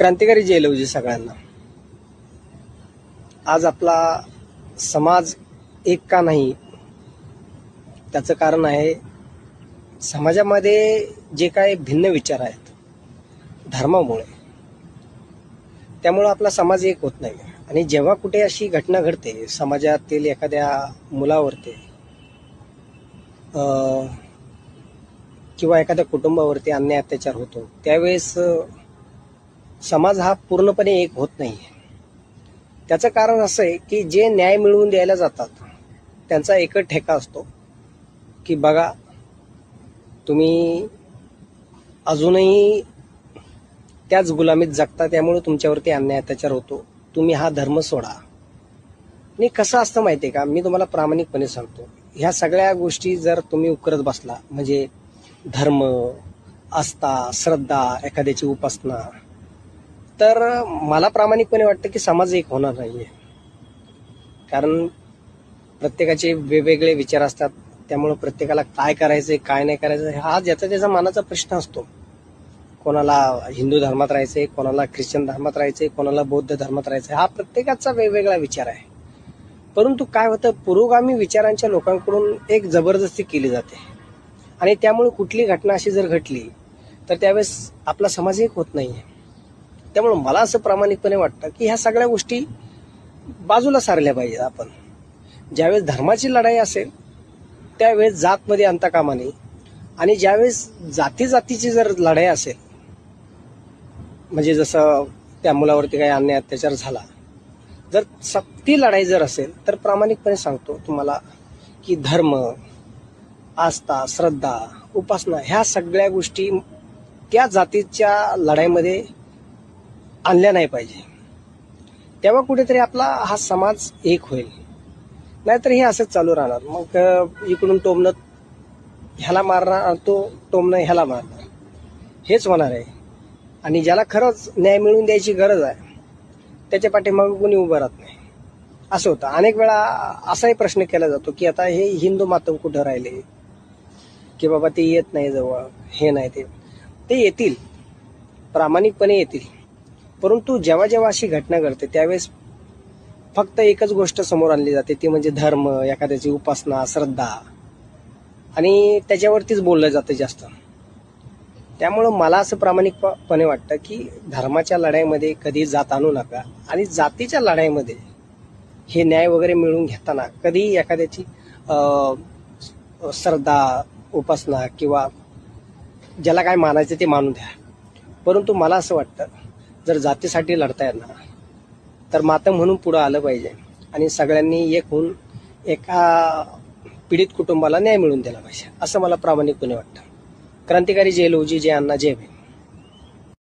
क्रांतिकारी जय लवजी सगळ्यांना. आज आपला समाज एक का नाही त्याचं कारण आहे समाजामध्ये जे काय भिन्न विचार आहेत धर्मामुळे त्यामुळं आपला समाज एक होत नाही. आणि जेव्हा कुठे अशी घटना घडते समाजातील एखाद्या मुलावरती किंवा एखाद्या कुटुंबावरती अन्याय अत्याचार होतो त्यावेळेस समाज हा पूर्णपणे एक होत नाही त्याचं कारण असं आहे की जे न्याय मिळवून द्यायला जातात त्यांचा एकच ठेका असतो की बघा तुम्ही अजूनही त्याच गुलामीत जगता त्यामुळे तुमच्यावरती अन्याय अत्याचार होतो. तुम्ही हा धर्म सोडा. आणि कसं असतं माहिती आहे का? मी तुम्हाला प्रामाणिकपणे सांगतो. ह्या सगळ्या गोष्टी जर तुम्ही उकरत बसला म्हणजे धर्म आस्था श्रद्धा एखाद्याची उपासना तर मला प्रामाणिकपणे वाटतं की समाज एक होणार नाहीये. कारण प्रत्येकाचे वेगवेगळे विचार असतात. त्यामुळे प्रत्येकाला काय करायचंय काय नाही करायचं हा ज्याचा त्याचा मनाचा प्रश्न असतो. कोणाला हिंदू धर्मात राहायचंय कोणाला ख्रिश्चन धर्मात राहायचंय कोणाला बौद्ध धर्मात राहायचंय हा प्रत्येकाचा वेगवेगळा विचार आहे. परंतु काय होतं पुरोगामी विचारांच्या लोकांकडून एक जबरदस्ती केली जाते. आणि त्यामुळे कुठली घटना अशी जर घडली तर त्यावेळेस आपला समाज एक होत नाहीये. त्यामुळे मला असं प्रामाणिकपणे वाटतं की ह्या सगळ्या गोष्टी बाजूला सारल्या पाहिजेत आपण. ज्यावेळेस धर्माची लढाई असेल त्यावेळेस जातमध्ये आणता कामा नये आणि ज्यावेळेस जाती जातीची जर लढाई असेल म्हणजे जसं त्या मुलावरती काही अन्याय अत्याचार झाला जर सक्ती लढाई जर असेल तर प्रामाणिकपणे सांगतो तुम्हाला की धर्म आस्था श्रद्धा उपासना ह्या सगळ्या गोष्टी त्या जातीच्या लढाईमध्ये आणल्या नाही पाहिजे. तेव्हा कुठेतरी आपला हा समाज एक होईल. नाहीतर हे असंच चालू राहणार. मग इकडून टोमणं ह्याला मारणार तो टोमणं ह्याला मारणार. हेच होणार आहे. आणि ज्याला खरंच न्याय मिळवून द्यायची गरज आहे त्याच्या पाठीमागं कोणी उभं राहत नाही. असं होतं. अनेक वेळा असाही प्रश्न केला जातो की आता हे हिंदू मातम कुठं राहिले? की बाबा ते येत नाही जवळ हे नाही ते. ते येतील. प्रामाणिकपणे येतील. परंतु जेव्हा जेव्हा अशी घटना घडते त्यावेळेस फक्त एकच गोष्ट समोर आणली जाते ती म्हणजे धर्म एखाद्याची उपासना श्रद्धा. आणि त्याच्यावरतीच बोललं जातं जास्त. त्यामुळं मला असं प्रामाणिकपणे वाटतं की धर्माच्या लढाईमध्ये कधी जात आणू नका आणि जातीच्या लढाईमध्ये हे न्याय वगैरे मिळवून घेताना कधी एखाद्याची श्रद्धा उपासना किंवा ज्याला काय मानायचं ते मानून द्या. परंतु मला असं वाटतं जर जातीसाठी लढता येणार तर मातं म्हणून पुढं आलं पाहिजे. आणि सगळ्यांनी एक होऊन एका पीडित कुटुंबाला न्याय मिळून दिला पाहिजे असं मला प्रामाणिकपणे वाटतं. क्रांतिकारी जे लोजी जे अण्णा जे भीम